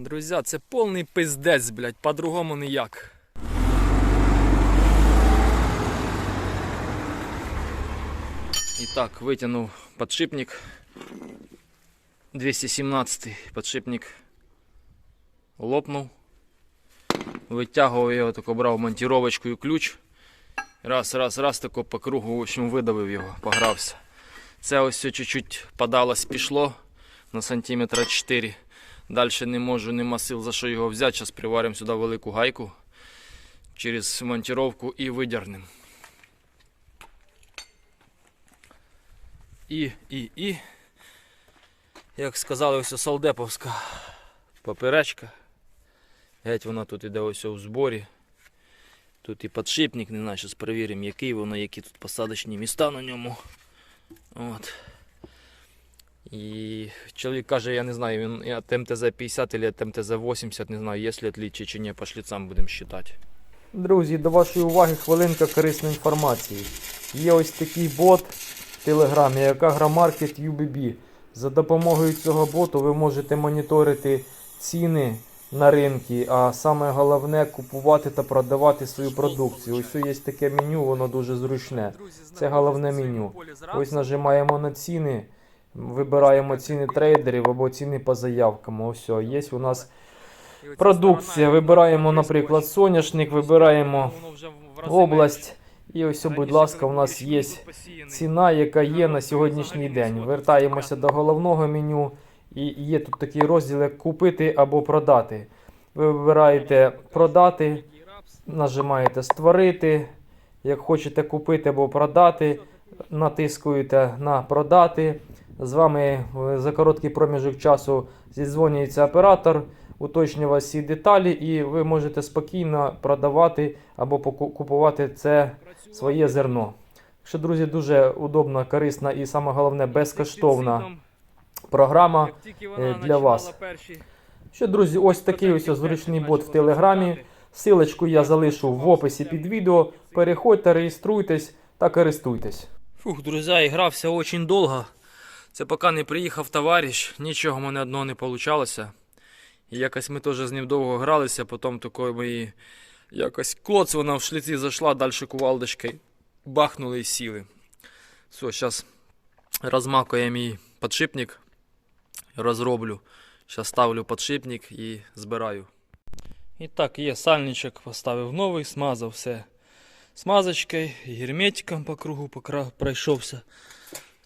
Друзі, це повний пиздець, блядь, по-другому ніяк. І так, витягнув подшипник. 217 подшипник лопнув. Витягував його, тако брав і ключ. Раз, раз, раз, тако по кругу, в общем, видавив його, погрався. Це ось все чуть-чуть подалось, пішло на сантиметра 4. Далі не можу, нема сил за що його взяти. Зараз приваримо сюди велику гайку через монтировку і видягнемо. І, і, і. Як сказали, ось солдеповська поперечка. Геть вона тут іде ось у зборі. Тут і подшипник, не знаю, зараз перевіримо, який воно, які тут посадочні міста на ньому. От. І чоловік каже, я не знаю, він я ТМТЗ 50 или ТМТЗ 80, не знаю, є ли отличие чи ні, пошли сам будемо считати. Друзі, до вашої уваги хвилинка корисної інформації. Є ось такий бот в Телеграмі, як Агромаркет UBB. За допомогою цього боту ви можете моніторити ціни на ринки, а саме головне купувати та продавати свою продукцію. Ось є таке меню, воно дуже зручне. Це головне меню. Ось нажимаємо на ціни, вибираємо ціни трейдерів або ціни по заявкам. Ось є у нас продукція. Вибираємо, наприклад, соняшник, вибираємо область. І ось, будь ласка, у нас є ціна, яка є на сьогоднішній день. Вертаємося до головного меню. І є тут такий розділ, як купити або продати. Ви вибираєте продати, нажимаєте створити. Як хочете купити або продати, натискуєте на продати. З вами е, за короткий проміжок часу зідзвонюється оператор, уточнює вас всі деталі, і ви можете спокійно продавати або купувати це своє зерно. Що, друзі, дуже удобна, корисна і саме головне безкоштовна програма. е, для вас. Що, друзі, ось такий ось зручний бот в Телеграмі. Силочку я залишу в описі під відео. Переходьте, реєструйтесь та користуйтесь. Фух, друзі, грався дуже довго. Це поки не приїхав товариш, нічого в мене одного не вийшло. І якось ми теж з ним довго гралися, потім такої мої якось клоц вона в шліці зайшла, далі кувалдочкою бахнули і сіли. Все, зараз розмакує мій подшипник, розроблю. Зараз ставлю подшипник і збираю. І так, є сальничок, поставив новий, смазав все смазочкою, герметиком по кругу пройшовся.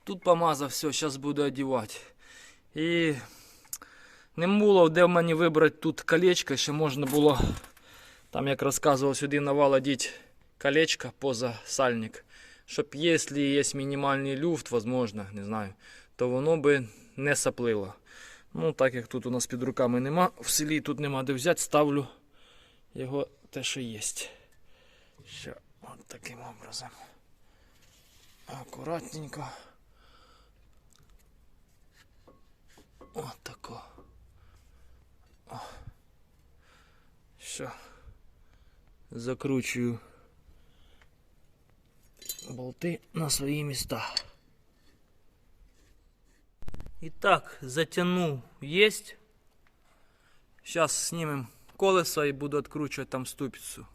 Тут помазав, все, зараз буду одягати. І не було, де в мені вибрати тут колечко, ще можна було, там як розказував, сюди навал колечко поза сальник. Щоб якщо є мінімальний люфт, возможно, не знаю, то воно би не саплило. Ну, так як тут у нас під руками нема, в селі тут нема де взяти, ставлю його те, що є. Ще от таким образом. Акуратненько. От тако. О. Все. Закручую болти на свої міста. Итак, затянул есть. Сейчас снимем колесо и буду откручивать там ступицу.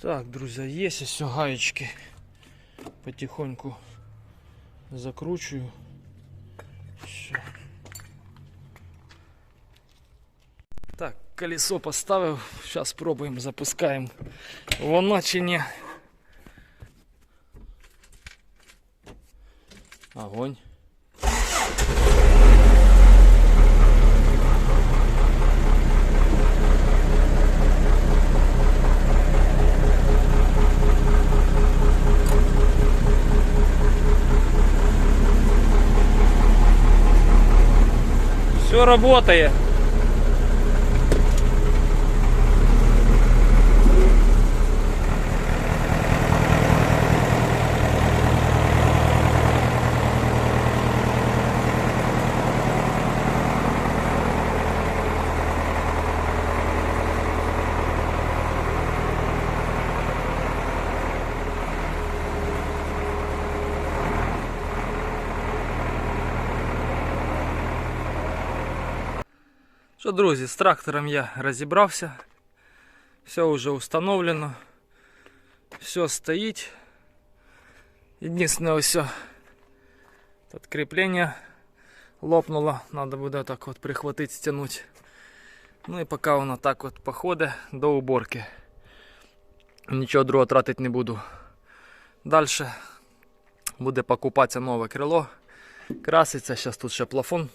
Так, друзья, есть все гаечки. Потихоньку закручиваю. Так, колесо поставил, сейчас пробуем запускаем в чи. Огонь. Все работает. Що, друзі, з трактором я розібрався. Все вже установлено. Все стоїть. Єдине ось все. Тут кріплення лопнуло. Надо буде так от прихватити, стягнути. Ну і поки воно так от походить до уборки. Нічого другого тратити не буду. Далі буде покупатися нове крило. Краситься. Зараз тут ще плафон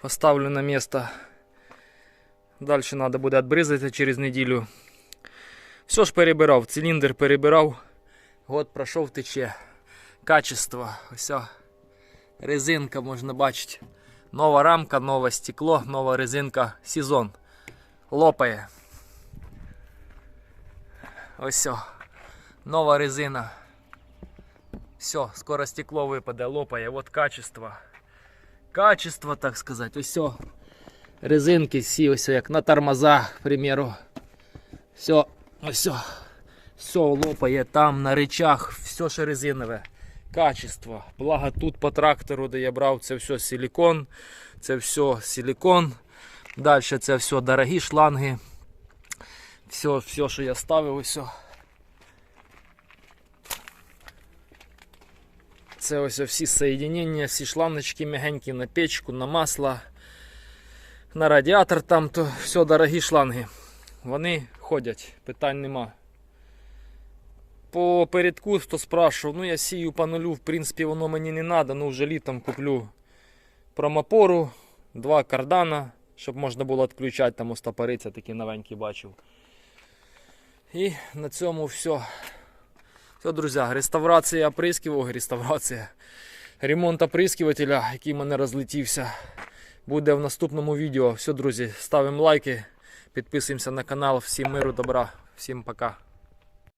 поставлю на місце. Далі треба буде відбризати через неділю. Все ж перебирав, циліндр перебирав. Год пройшов тече. Качество. Ось. Резинка можна бачити. Нова рамка, нове стекло, нова резинка. Сезон. Лопає. Ось. Нова резина. Все, скоро стекло випаде, лопає. От качество. Качество, так сказати. Ось. Резинки всі, як на тормозах, к примеру. Все, о. Все лопає там на речах, все ще резинове. Качество. Благо тут по трактору, де я брав, це все силікон. Це все силікон. Далі це все дорогі шланги. Все, все, що я ставив, ось. Це ось всі соєдинення, всі шланочки м'ягенькі на печку, на масло, на радіатор там, то все дорогі шланги. Вони ходять, питань нема. По передку, хто спрашивав, ну я сію по нулю, в принципі, воно мені не треба, ну вже літом куплю промопору, два кардана, щоб можна було відключати, там остопориця такі новенькі бачив. І на цьому все. Все, друзі, реставрація оприскивок, реставрація. Ремонт оприскивателя, який в мене розлетівся, буде в наступному відео. Все, друзі, ставимо лайки, підписуємося на канал. Всім миру, добра, всім пока.